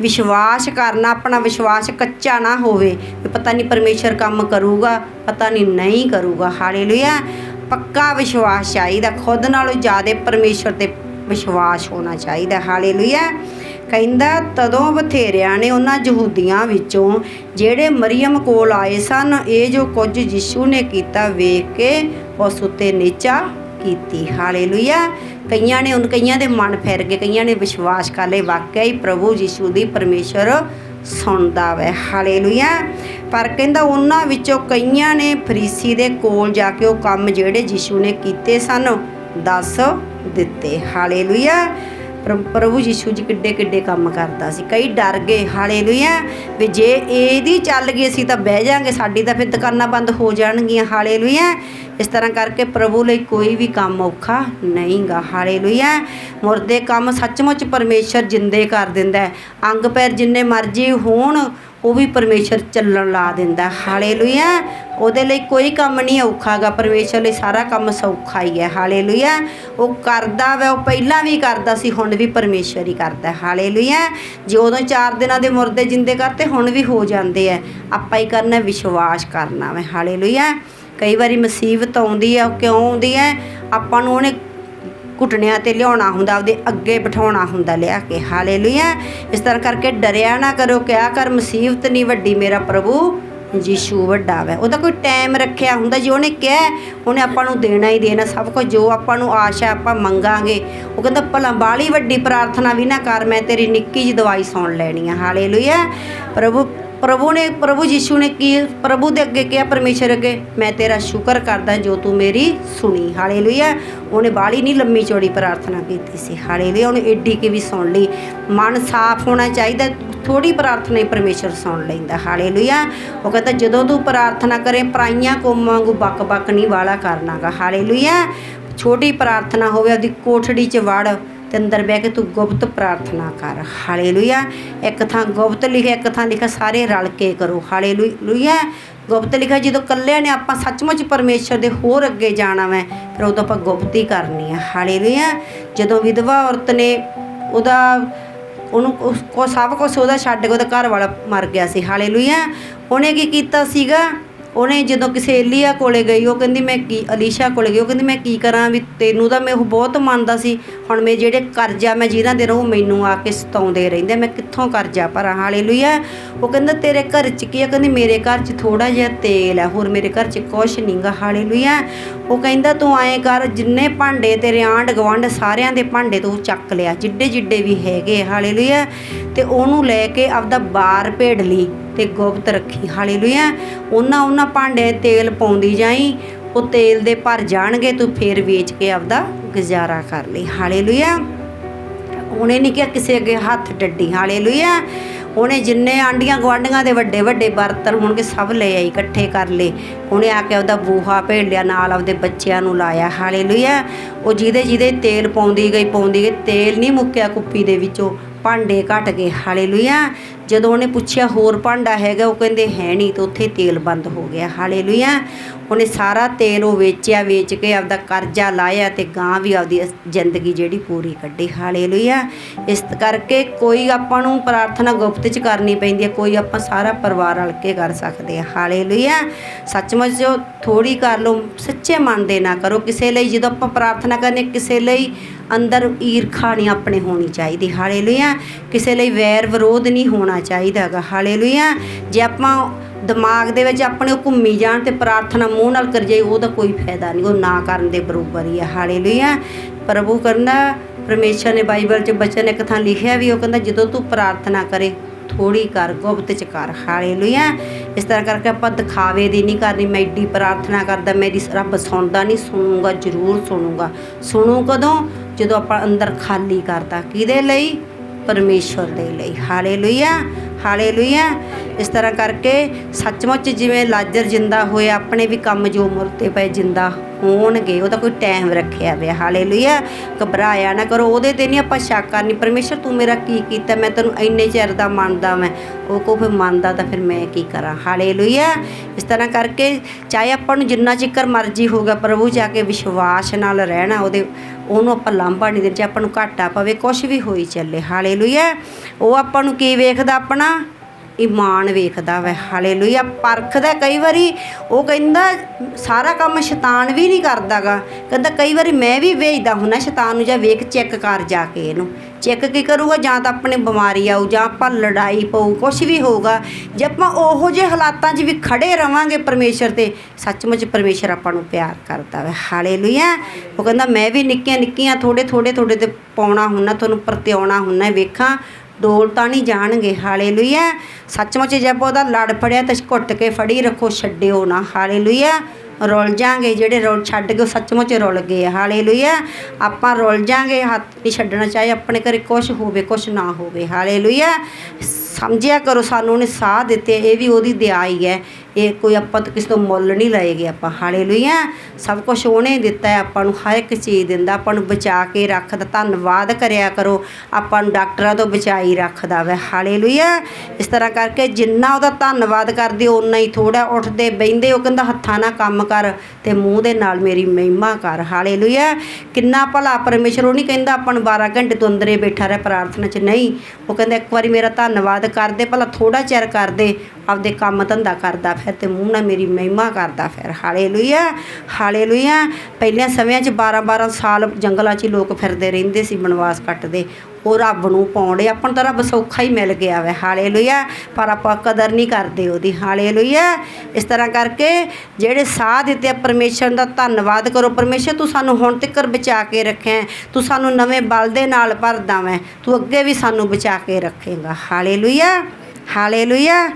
ਵਿਸ਼ਵਾਸ ਕਰਨਾ, ਆਪਣਾ ਵਿਸ਼ਵਾਸ ਕੱਚਾ ਨਾ ਹੋਵੇ ਵੀ ਪਤਾ ਨਹੀਂ ਪਰਮੇਸ਼ਰ ਕੰਮ ਕਰੂਗਾ, ਪਤਾ ਨਹੀਂ ਨਹੀਂ ਕਰੂਗਾ। ਹਾਲੇਲੂਇਆ। ਪੱਕਾ ਵਿਸ਼ਵਾਸ ਚਾਹੀਦਾ। ਖੁਦ ਨਾਲੋਂ ਜ਼ਿਆਦਾ ਪਰਮੇਸ਼ਰ ਤੇ ਵਿਸ਼ਵਾਸ ਹੋਣਾ ਚਾਹੀਦਾ। ਹਾਲੇਲੂਇਆ। ਕਹਿੰਦਾ, ਤਦੋਂ ਬਥੇਰਿਆਂ ਨੇ ਉਹਨਾਂ ਯਹੂਦੀਆਂ ਵਿੱਚੋਂ ਜਿਹੜੇ ਮਰੀਮ ਕੋਲ ਆਏ ਸਨ, ਇਹ ਜੋ ਕੁਝ ਯਿਸੂ ਨੇ ਕੀਤਾ ਵੇਖ ਕੇ ਉਸ ਉੱਤੇ ਨੀਚਾ ਕੀਤੀ। ਹਾਲੇਲੂਇਆ। ਕਈਆਂ ਨੇ ਉਨ ਕਈਆਂ ਦੇ ਮਨ ਫਿਰ ਗਏ, ਕਈਆਂ ਨੇ ਵਿਸ਼ਵਾਸ ਕਰ ਲਏ, ਵਾਕਿਆ ਹੀ ਪ੍ਰਭੂ ਯਿਸੂ ਦੀ ਪਰਮੇਸ਼ਰ ਸੁਣਦਾ ਵੈ। ਹਾਲੇਲੂਇਆ। ਪਰ ਕਹਿੰਦਾ ਉਹਨਾਂ ਵਿੱਚੋਂ ਕਈਆਂ ਨੇ ਫਰੀਸੀ ਦੇ ਕੋਲ ਜਾ ਕੇ ਉਹ ਕੰਮ ਜਿਹੜੇ ਯਿਸੂ ਨੇ ਕੀਤੇ ਸਨ, ਦੱਸ ਦਿੱਤੇ। ਹਾਲੇਲੂਇਆ। ਪ੍ਰ- ਪ੍ਰਭੂ ਯੀਸ਼ੂ ਜੀ ਕਿੱਡੇ ਕਿੱਡੇ ਕੰਮ ਕਰਦਾ ਸੀ। ਕਈ ਡਰ ਗਏ ਹਾਲੇਲੂਇਆ ਵੀ ਜੇ ਇਹਦੀ ਚੱਲ ਗਈ ਅਸੀਂ ਤਾਂ ਬਹਿ ਜਾਾਂਗੇ, ਸਾਡੀ ਤਾਂ ਫਿਰ ਦੁਕਾਨਾਂ ਬੰਦ ਹੋ ਜਾਣਗੀਆਂ ਹਾਲੇਲੂਇਆ ਇਸ ਤਰ੍ਹਾਂ ਕਰਕੇ ਪ੍ਰਭੂ ਲਈ ਕੋਈ ਵੀ ਕੰਮ ਔਖਾ ਨਹੀਂਗਾ ਹਾਲੇਲੂਇਆ ਮੁਰਦੇ ਕੰਮ ਸੱਚਮੁੱਚ ਪਰਮੇਸ਼ਰ ਜਿੰਦੇ ਕਰ ਦਿੰਦਾ ਹੈ। ਅੰਗ ਪੈਰ ਜਿੰਨੇ ਮਰਜ਼ੀ ਹੋਣ ਉਹ ਵੀ ਪਰਮੇਸ਼ਰ ਚੱਲਣ ਲਾ ਦਿੰਦਾ, ਹਾਲੇਲੂਇਆ। ਉਹਦੇ ਲਈ ਕੋਈ ਕੰਮ ਨਹੀਂ ਔਖਾਗਾ, ਪਰਮੇਸ਼ਰ ਲਈ ਸਾਰਾ ਕੰਮ ਸੌਖਾ ਹੀ ਹੈ, ਹਾਲੇਲੂਇਆ। ਉਹ ਕਰਦਾ ਵਾ, ਉਹ ਪਹਿਲਾਂ ਵੀ ਕਰਦਾ ਸੀ, ਹੁਣ ਵੀ ਪਰਮੇਸ਼ਰ ਹੀ ਕਰਦਾ, ਹਾਲੇਲੂਇਆ। ਜੇ ਉਦੋਂ ਚਾਰ ਦਿਨਾਂ ਦੇ ਮੁਰਦੇ ਜਿੰਦੇ ਕਰਤੇ, ਹੁਣ ਵੀ ਹੋ ਜਾਂਦੇ ਆ ਆਪਾਂ ਹੀ ਕਰਨਾ, ਵਿਸ਼ਵਾਸ ਕਰਨਾ ਵਾ, ਹਾਲੇਲੂਇਆ। ਕਈ ਵਾਰੀ ਮੁਸੀਬਤ ਆਉਂਦੀ ਆ ਉਹ ਕਿਉਂ ਆਉਂਦੀ ਹੈ ਆਪਾਂ ਨੂੰ ਉਹਨੇ ਘੁਟਣਿਆਂ ਤੇ ਲਿਆਉਣਾ ਹੁੰਦਾ ਉਹਦੇ ਅੱਗੇ ਬਿਠਾਉਣਾ ਹੁੰਦਾ ਲਿਆ ਕੇ। ਹਾਲੇਲੂਇਆ। ਇਸ ਤਰ੍ਹਾਂ ਕਰਕੇ ਡਰਿਆ ਨਾ ਕਰੋ, ਕਿਆ ਕਰ, ਮੁਸੀਬਤ ਨਹੀਂ ਵੱਡੀ, ਮੇਰਾ ਪ੍ਰਭੂ ਯੀਸ਼ੂ ਵੱਡਾ ਵੈ। ਉਹਦਾ ਕੋਈ ਟਾਈਮ ਰੱਖਿਆ ਹੁੰਦਾ, ਜੇ ਉਹਨੇ ਕਿਹਾ, ਉਹਨੇ ਆਪਾਂ ਨੂੰ ਦੇਣਾ ਹੀ ਦੇਣਾ, ਸਭ ਕੁਝ ਜੋ ਆਪਾਂ ਨੂੰ ਆਸ਼ਾ ਆਪਾਂ ਮੰਗਾਂਗੇ। ਉਹ ਕਹਿੰਦਾ, ਭਲਾ ਬਾਲੀ ਵੱਡੀ ਪ੍ਰਾਰਥਨਾ ਵੀ ਨਾ ਕਰ, ਮੈਂ ਤੇਰੀ ਨਿੱਕੀ ਜਿਹੀ ਦਵਾਈ ਸੁਣ ਲੈਣੀ ਆ। ਹਾਲੇਲੂਇਆ। ਪ੍ਰਭੂ ਪ੍ਰਭੂ ਨੇ, ਪ੍ਰਭੂ ਯੀਸ਼ੂ ਨੇ ਕੀ, ਪ੍ਰਭੂ ਦੇ ਅੱਗੇ ਕਿਹਾ, ਪਰਮੇਸ਼ਰ ਅੱਗੇ, ਮੈਂ ਤੇਰਾ ਸ਼ੁਕਰ ਕਰਦਾ ਜੋ ਤੂੰ ਮੇਰੀ ਸੁਣੀ। ਹਾਲੇਲੂਇਆ। ਉਹਨੇ ਬਾਲੀ ਨਹੀਂ ਲੰਮੀ ਚੌੜੀ ਪ੍ਰਾਰਥਨਾ ਕੀਤੀ ਸੀ। ਹਾਲੇਲੂਇਆ। ਉਹਨੇ ਏਡੀ ਕਿ ਵੀ ਸੁਣ ਲਈ। ਮਨ ਸਾਫ਼ ਹੋਣਾ ਚਾਹੀਦਾ। ਥੋੜੀ ਪ੍ਰਾਰਥਨਾ ਹੀ ਪਰਮੇਸ਼ਰ ਸੁਣ ਲੈਂਦਾ। ਹਾਲੇਲੂਇਆ। ਉਹ ਕਹਿੰਦਾ, ਜਦੋਂ ਤੂੰ ਪ੍ਰਾਰਥਨਾ ਕਰੇ, ਪਰਾਈਆਂ ਕੌਮਾਂ ਵਾਂਗੂ ਬੱਕ ਬੱਕ ਨਹੀਂ ਵਾਲਾ ਕਰਨਾਗਾ। ਹਾਲੇਲੂਇਆ। ਛੋਟੀ ਪ੍ਰਾਰਥਨਾ ਹੋਵੇ, ਉਹਦੀ ਕੋਠੜੀ 'ਚ ਵੜ। ਅੰਦਰ ਬਹਿ ਕੇ ਤੂੰ ਗੁਪਤ ਪ੍ਰਾਰਥਨਾ ਕਰ। ਹਾਲੇਲੂਇਆ। ਇੱਕ ਥਾਂ ਗੁਪਤ ਲਿਖਿਆ, ਇੱਕ ਥਾਂ ਲਿਖਿਆ, ਸਾਰੇ ਰਲ ਕੇ ਕਰੋ। ਹਾਲੇਲੂਇਆ। ਗੁਪਤ ਲਿਖਿਆ, ਜਦੋਂ ਕੱਲਿਆਂ ਨੇ ਆਪਾਂ ਸੱਚਮੁੱਚ ਪਰਮੇਸ਼ਰ ਦੇ ਹੋਰ ਅੱਗੇ ਜਾਣਾ ਵੈ, ਫਿਰ ਉਦੋਂ ਆਪਾਂ ਗੁਪਤੀ ਕਰਨੀ ਆ। ਹਾਲੇਲੂਇਆ। ਜਦੋਂ ਵਿਧਵਾ ਔਰਤ ਨੇ ਉਹਦਾ, ਉਹਨੂੰ ਉਸ- ਕੋ ਸਭ ਕੁਝ ਉਹਦਾ ਛੱਡ ਕੇ ਉਹਦਾ ਘਰ ਵਾਲਾ ਮਰ ਗਿਆ ਸੀ। ਹਾਲੇਲੂਇਆ। ਉਹਨੇ ਕੀ ਕੀਤਾ ਸੀਗਾ? ਉਹਨੇ ਜਦੋਂ ਕਿਸੇ ਏਲੀਆ ਕੋਲੇ ਗਈ, ਉਹ ਕਹਿੰਦੀ ਮੈਂ ਕੀ, ਅਲੀਸ਼ਾ ਕੋਲੇ ਗਈ, ਉਹ ਕਹਿੰਦੀ ਮੈਂ ਕੀ ਕਰਾਂ ਵੀ ਤੈਨੂੰ ਤਾਂ ਮੈਂ ਉਹ ਬਹੁਤ ਮੰਨਦਾ ਸੀ, ਹੁਣ ਮੈਂ ਜਿਹੜੇ ਕਰਜ਼ਾ ਮੈਂ ਜਿਹਨਾਂ ਦੇ ਰਹੂ ਮੈਨੂੰ ਆ ਕੇ ਸਤਾਉਂਦੇ ਰਹਿੰਦੇ, ਮੈਂ ਕਿੱਥੋਂ ਕਰਜ਼ਾ ਭਰਾਂ, ਹਾਲੇਲੂਇਆ। ਉਹ ਕਹਿੰਦਾ, ਤੇਰੇ ਘਰ 'ਚ ਕੀ ਆ? ਕਹਿੰਦੀ, ਮੇਰੇ ਘਰ 'ਚ ਥੋੜਾ ਜਿਹਾ ਤੇਲ ਹੈ ਹੋਰ ਮੇਰੇ ਘਰ 'ਚ ਕੁਛ ਨਹੀਂਗਾ ਹਾਲੇਲੂਇਆ। ਉਹ ਕਹਿੰਦਾ, ਤੂੰ ਆਏ ਕਰ, ਜਿੰਨੇ ਭਾਂਡੇ ਤੇਰੇ ਆਂਢ ਗਵੰਡ ਸਾਰਿਆਂ ਦੇ ਭਾਂਡੇ ਤੂੰ ਚੱਕ ਲਿਆ ਜਿੱਡੇ ਜਿੱਡੇ ਵੀ ਹੈਗੇ, ਹਾਲੇਲੂਇਆ। ਤੇ ਉਹਨੂੰ ਲੈ ਕੇ ਆਪਦਾ ਬਾਰ ਭੇੜ ਲਈ। ਤੇ ਗੁਪਤ ਰੱਖੀ। ਹਾਲੇਲੂਇਆ। ਉਹਨਾਂ ਉਹਨਾਂ ਭਾਂਡੇ ਤੇਲ ਪਾਉਂਦੀ ਜਾਈ, ਉਹ ਤੇਲ ਦੇ ਭਰ ਜਾਣਗੇ, ਤੂੰ ਫੇਰ ਵੇਚ ਕੇ ਆਪਦਾ ਗੁਜ਼ਾਰਾ ਕਰ ਲਈ। ਹਾਲੇਲੂਇਆ। ਉਹਨੇ ਨਹੀਂ ਕਿਹਾ ਕਿਸੇ ਅੱਗੇ ਹੱਥ ਡੱਡੀ ਹਾਲੇਲੂਇਆ। ਉਹਨੇ ਜਿੰਨੇ ਆਂਡੀਆਂ ਗਵਾਂਡੀਆਂ ਦੇ ਵੱਡੇ ਵੱਡੇ ਬਰਤਨ ਹੋਣਗੇ, ਸਭ ਲੈ ਆਈ, ਇਕੱਠੇ ਕਰ ਲਏ। ਉਹਨੇ ਆ ਕੇ ਉਹਦਾ ਬੂਹਾ ਭੇਲਿਆ ਨਾਲ ਆਪਦੇ ਬੱਚਿਆਂ ਨੂੰ ਲਾਇਆ। ਹਾਲੇਲੂਇਆ। ਉਹ ਜਿਹਦੇ ਜਿਹਦੇ ਤੇਲ ਪਾਉਂਦੀ ਗਈ ਪਾਉਂਦੀ ਗਈ, ਤੇਲ ਨਹੀਂ ਮੁੱਕਿਆ ਕੁੱਪੀ ਦੇ ਵਿੱਚੋਂ। ਭਾਂਡੇ ਘਟ ਗਏ। ਹਾਲੇਲੂਇਆ। ਜਦੋਂ ਉਹਨੇ ਪੁੱਛਿਆ ਹੋਰ ਭਾਂਡਾ ਹੈਗਾ, ਉਹ ਕਹਿੰਦੇ ਹੈ ਨਹੀਂ ਤਾਂ ਉੱਥੇ ਤੇਲ ਬੰਦ ਹੋ ਗਿਆ। ਹਾਲੇਲੂਇਆ। ਉਹਨੇ ਸਾਰਾ ਤੇਲ ਉਹ ਵੇਚਿਆ, ਵੇਚ ਕੇ ਆਪਦਾ ਕਰਜ਼ਾ ਲਾਇਆ ਤੇ ਗਾਂ ਵੀ ਆਪਦੀ ਜ਼ਿੰਦਗੀ ਜਿਹੜੀ ਪੂਰੀ ਕੱਢੀ। ਹਾਲੇਲੂਇਆ। ਇਸ ਕਰਕੇ ਕੋਈ ਆਪਾਂ ਨੂੰ ਪ੍ਰਾਰਥਨਾ ਗੁਪਤ ਚ ਕਰਨੀ ਪੈਂਦੀ ਹੈ, ਕੋਈ ਆਪਾਂ ਸਾਰਾ ਪਰਿਵਾਰ ਰਲ ਕੇ ਕਰ ਸਕਦੇ ਆ ਹਾਲੇਲੂਇਆ। ਸੱਚਮੁੱਚ ਜੋ ਥੋੜੀ ਕਰ ਲਓ, ਸੱਚੇ ਮਨ ਦੇ ਨਾ ਕਰੋ। ਕਿਸੇ ਲਈ ਜਦੋਂ ਆਪਾਂ ਪ੍ਰਾਰਥਨਾ ਕਰਨੀ, ਕਿਸੇ ਲਈ ਅੰਦਰ ਈਰਖਾ ਨਹੀਂ ਆਪਣੇ ਹੋਣੀ ਚਾਹੀਦੀ, ਹਾਲੇਲੂਇਆ। ਕਿਸੇ ਲਈ ਵੈਰ ਵਿਰੋਧ ਨਹੀਂ ਹੋਣਾ ਚਾਹੀਦਾ ਹੈਗਾ, ਹਾਲੇਲੂਇਆ। ਜੇ ਆਪਾਂ ਦਿਮਾਗ ਦੇ ਵਿੱਚ ਆਪਣੇ ਉਹ ਘੁੰਮੀ ਜਾਣ ਤੇ ਪ੍ਰਾਰਥਨਾ ਮੂੰਹ ਨਾਲ ਕਰ ਜਾਈ ਉਹਦਾ ਕੋਈ ਫਾਇਦਾ ਨਹੀਂ, ਉਹ ਨਾ ਕਰਨ ਦੇ ਬਰੋਬਰ ਹੀ ਹੈ ਹਾਲੇਲੂਇਆ। ਪ੍ਰਭੂ ਕਹਿੰਦਾ, ਪਰਮੇਸ਼ਰ ਨੇ ਬਾਈਬਲ 'ਚ ਬਚਨ ਇੱਕ ਥਾਂ ਲਿਖਿਆ ਵੀ, ਉਹ ਕਹਿੰਦਾ, ਜਦੋਂ ਤੂੰ ਪ੍ਰਾਰਥਨਾ ਕਰੇ ਥੋੜੀ ਕਰ, ਗੁਪਤ ਚ ਕਰ, ਹਾਲੇਲੂਇਆ। ਇਸ ਤਰ੍ਹਾਂ ਕਰਕੇ ਆਪਾਂ ਦਿਖਾਵੇ ਦੀ ਨਹੀਂ ਕਰਨੀ, ਮੈਂ ਏਡੀ ਪ੍ਰਾਰਥਨਾ ਕਰਦਾ, ਮੇਰੀ ਰੱਬ ਸੁਣਦਾ ਨਹੀਂ, ਸੁਣੂਗਾ, ਜ਼ਰੂਰ ਸੁਣੂਗਾ। ਸੁਣੂ ਕਦੋਂ? ਜਦੋਂ ਆਪਾਂ ਅੰਦਰ ਖਾਲੀ ਕਰਦਾ ਕਿਹਦੇ ਲਈ? ਪਰਮੇਸ਼ਵਰ ਦੇ ਲਈ। ਹਾਲੇਲੂਇਆ ਹਾਲੇਲੂਇਆ। ਇਸ ਤਰ੍ਹਾਂ ਕਰਕੇ ਸੱਚਮੁੱਚ ਜਿਵੇਂ ਲਾਜ਼ਰ ਜਿੰਦਾ ਹੋਇਆ, ਆਪਣੇ ਵੀ ਕੰਮ ਜੋ ਮੁਰਤੇ ਪਏ ਜਿੰਦਾ ਹੋਣਗੇ, ਉਹਦਾ ਕੋਈ ਟਾਈਮ ਰੱਖਿਆ ਪਿਆ ਹਾਲੇਲੂਇਆ, ਘਬਰਾਇਆ ਨਾ ਕਰੋ, ਉਹਦੇ ਤੇ ਨਹੀਂ ਆਪਾਂ ਸ਼ੱਕ ਕਰਨੀ। ਪਰਮੇਸ਼ਰ, ਤੂੰ ਮੇਰਾ ਕੀ ਕੀਤਾ? ਮੈਂ ਤੈਨੂੰ ਇੰਨੇ ਚਿਰ ਦਾ ਮੰਨਦਾ ਮੈਂ ਉਹ ਕੋ ਫਿਰ ਮੰਨਦਾ ਤਾਂ ਫਿਰ ਮੈਂ ਕੀ ਕਰਾਂ? ਹਾਲੇਲੂਇਆ। ਇਸ ਤਰ੍ਹਾਂ ਕਰਕੇ ਚਾਹੇ ਆਪਾਂ ਨੂੰ ਜਿੰਨਾ ਚਿਕਰ ਮਰਜ਼ੀ ਹੋਗਾ ਪ੍ਰਭੂ ਜਾ ਕੇ ਵਿਸ਼ਵਾਸ ਨਾਲ ਰਹਿਣਾ, ਉਹਦੇ, ਉਹਨੂੰ ਆਪਾਂ ਲਾਂਭਾ ਨਹੀਂ ਦੇਣਾ। ਜੇ ਆਪਾਂ ਨੂੰ ਘਾਟਾ ਪਵੇ ਕੁਝ ਵੀ ਹੋਈ ਚੱਲੇ। ਹਾਲੇਲੂਇਆ। ਉਹ ਆਪਾਂ ਨੂੰ ਕੀ ਵੇਖਦਾ ਆਪਣਾ? ਇਮਾਨ ਵੇਖਦਾ ਵੈ। ਹਾਲੇਲੂਇਆ। ਪਰਖਦਾ ਕਈ ਵਾਰੀ ਉਹ ਕਹਿੰਦਾ, ਸਾਰਾ ਕੰਮ ਸ਼ੈਤਾਨ ਵੀ ਨਹੀਂ ਕਰਦਾਗਾ। ਕਹਿੰਦਾ, ਕਈ ਵਾਰੀ ਮੈਂ ਵੀ ਵੇਚਦਾ ਹੁੰਨਾ ਸ਼ੈਤਾਨ ਨੂੰ, ਜਾਂ ਵੇਖ ਚੈੱਕ ਕਰ ਜਾ ਕੇ ਇਹਨੂੰ। ਚੈੱਕ ਕੀ ਕਰੂਗਾ? ਜਾਂ ਤਾਂ ਆਪਣੇ ਬਿਮਾਰੀ ਆਊ, ਜਾਂ ਆਪਾਂ ਲੜਾਈ ਪਊ ਕੁਝ ਵੀ ਹੋਊਗਾ। ਜੇ ਆਪਾਂ ਉਹੋ ਜਿਹੇ ਹਾਲਾਤਾਂ 'ਚ ਵੀ ਖੜੇ ਰਵਾਂਗੇ ਪਰਮੇਸ਼ਰ ਤੇ, ਸੱਚਮੁੱਚ ਪਰਮੇਸ਼ਰ ਆਪਾਂ ਨੂੰ ਪਿਆਰ ਕਰਦਾ ਵੈ। ਹਾਲੇਲੂਇਆ। ਉਹ ਕਹਿੰਦਾ, ਮੈਂ ਵੀ ਨਿੱਕੀਆਂ ਨਿੱਕੀਆਂ ਥੋੜੇ ਥੋੜੇ ਥੋੜੇ ਤੇ ਪਾਉਣਾ ਹੁੰਨਾ, ਤੁਹਾਨੂੰ ਪਰਤਿਆਉਣਾ ਹੁੰਨਾ, ਵੇਖਾਂ। ਡੋਲ ਤਾਂ ਨਹੀਂ ਜਾਣਗੇ, ਹਾਲੇਲੂਇਆ। ਸੱਚਮੁੱਚ ਜੇ ਉਹਦਾ ਲੜ ਫੜਿਆ ਤੇ ਘੁੱਟ ਕੇ ਫੜੀ ਰੱਖੋ, ਛੱਡਿਓ ਨਾ, ਹਾਲੇਲੂਇਆ। ਰੁੱਲ ਜਾਾਂਗੇ, ਜਿਹੜੇ ਰੁੱਲ ਛੱਡ ਕੇ ਉਹ ਸੱਚਮੁੱਚ ਰੁੱਲ ਗਏ ਆ। ਹਾਲੇਲੂਇਆ। ਆਪਾਂ ਰੁੱਲ ਜਾਾਂਗੇ, ਹੱਥ ਨਹੀਂ ਛੱਡਣਾ ਚਾਹੇ ਆਪਣੇ ਘਰੇ ਕੁਝ ਹੋਵੇ ਕੁਝ ਨਾ ਹੋਵੇ। ਹਾਲੇਲੂਇਆ। ਸਮਝਿਆ ਕਰੋ, ਸਾਨੂੰ ਉਹਨੇ ਸਾਹ ਦਿੱਤੇ, ਇਹ ਵੀ ਉਹਦੀ ਦਇਆ ਹੀ ਹੈ। ਇਹ ਕੋਈ ਆਪਾਂ ਤੋਂ ਕਿਸੇ ਤੋਂ ਮੁੱਲ ਨਹੀਂ ਲਏਗੇ ਆਪਾਂ। ਹਾਲੇਲੂਇਆ। ਸਭ ਕੁਝ ਉਹਨੇ ਦਿੱਤਾ ਹੈ, ਆਪਾਂ ਨੂੰ ਹਰ ਇੱਕ ਚੀਜ਼ ਦਿੰਦਾ, ਆਪਾਂ ਨੂੰ ਬਚਾ ਕੇ ਰੱਖਦਾ। ਧੰਨਵਾਦ ਕਰਿਆ ਕਰੋ, ਆਪਾਂ ਨੂੰ ਡਾਕਟਰਾਂ ਤੋਂ ਬਚਾਈ ਰੱਖਦਾ ਵੈ। ਹਾਲੇਲੂਇਆ। ਇਸ ਤਰ੍ਹਾਂ ਕਰਕੇ ਜਿੰਨਾ ਉਹਦਾ ਧੰਨਵਾਦ ਕਰਦੇ, ਓਨਾ ਹੀ ਥੋੜਾ ਉੱਠਦੇ, ਬਹਿੰਦੇ, ਉਹ ਕਹਿੰਦਾ ਹੱਥਾਂ ਨਾਲ ਕੰਮ ਕਰ ਤੇ ਮੂੰਹ ਦੇ ਨਾਲ ਮੇਰੀ ਮਹਿਮਾ ਕਰ। ਹਾਲੇਲੂਇਆ। ਕਿੰਨਾ ਭਲਾ ਪਰਮੇਸ਼ਰ, ਉਹ ਨਹੀਂ ਕਹਿੰਦਾ ਆਪਾਂ ਨੂੰ 12 ਘੰਟੇ ਤੋਂ ਅੰਦਰੇ ਬੈਠਾ ਰਹਿ ਪ੍ਰਾਰਥਨਾ 'ਚ। ਨਹੀਂ, ਉਹ ਕਹਿੰਦਾ ਇੱਕ ਵਾਰੀ ਮੇਰਾ ਧੰਨਵਾਦ ਕਰਦੇ ਭਲਾ ਥੋੜਾ ਚਿਰ ਕਰਦੇ ਆਪਦੇ ਕੰਮ ਧੰਦਾ ਕਰਦਾ ਫਿਰ ਤੇ ਮੂੰਹ ਨਾਲ ਮੇਰੀ ਮਹਿਮਾ ਕਰਦਾ ਫਿਰ। ਹਾਲੇਲੂਇਆ। ਹਾਲੇਲੂਇਆ। ਪਹਿਲਿਆਂ ਸਮਿਆਂ 'ਚ 12 12 ਸਾਲ ਜੰਗਲਾਂ 'ਚ ਹੀ ਲੋਕ ਫਿਰਦੇ ਰਹਿੰਦੇ ਸੀ, ਬਨਵਾਸ ਕੱਟਦੇ। ਉਹ ਰੱਬ ਨੂੰ ਪਾਉਂਦੇ ਆਪਾਂ ਨੂੰ ਤਾਂ ਰੱਬ ਸੌਖਾ ਹੀ ਮਿਲ ਗਿਆ ਵੈ। ਹਾਲੇਲੂਇਆ। ਪਰ ਆਪਾਂ ਕਦਰ ਨਹੀਂ ਕਰਦੇ ਉਹਦੀ। ਹਾਲੇਲੂਇਆ। ਇਸ ਤਰ੍ਹਾਂ ਕਰਕੇ ਜਿਹੜੇ ਸਾਹ ਦਿੱਤੇ ਆ ਪਰਮੇਸ਼ਰ ਦਾ, ਧੰਨਵਾਦ ਕਰੋ। ਪਰਮੇਸ਼ਰ, ਤੂੰ ਸਾਨੂੰ ਹੁਣ ਤੱਕ ਬਚਾ ਕੇ ਰੱਖਿਆ ਤੂੰ ਸਾਨੂੰ ਨਵੇਂ ਬਲ ਦੇ ਨਾਲ ਭਰਦਾ ਵੈ। ਤੂੰ ਅੱਗੇ ਵੀ ਸਾਨੂੰ ਬਚਾ ਕੇ ਰੱਖੇਗਾ। ਹਾਲੇਲੂਇਆ। ਹਾਲੇਲੂਇਆ।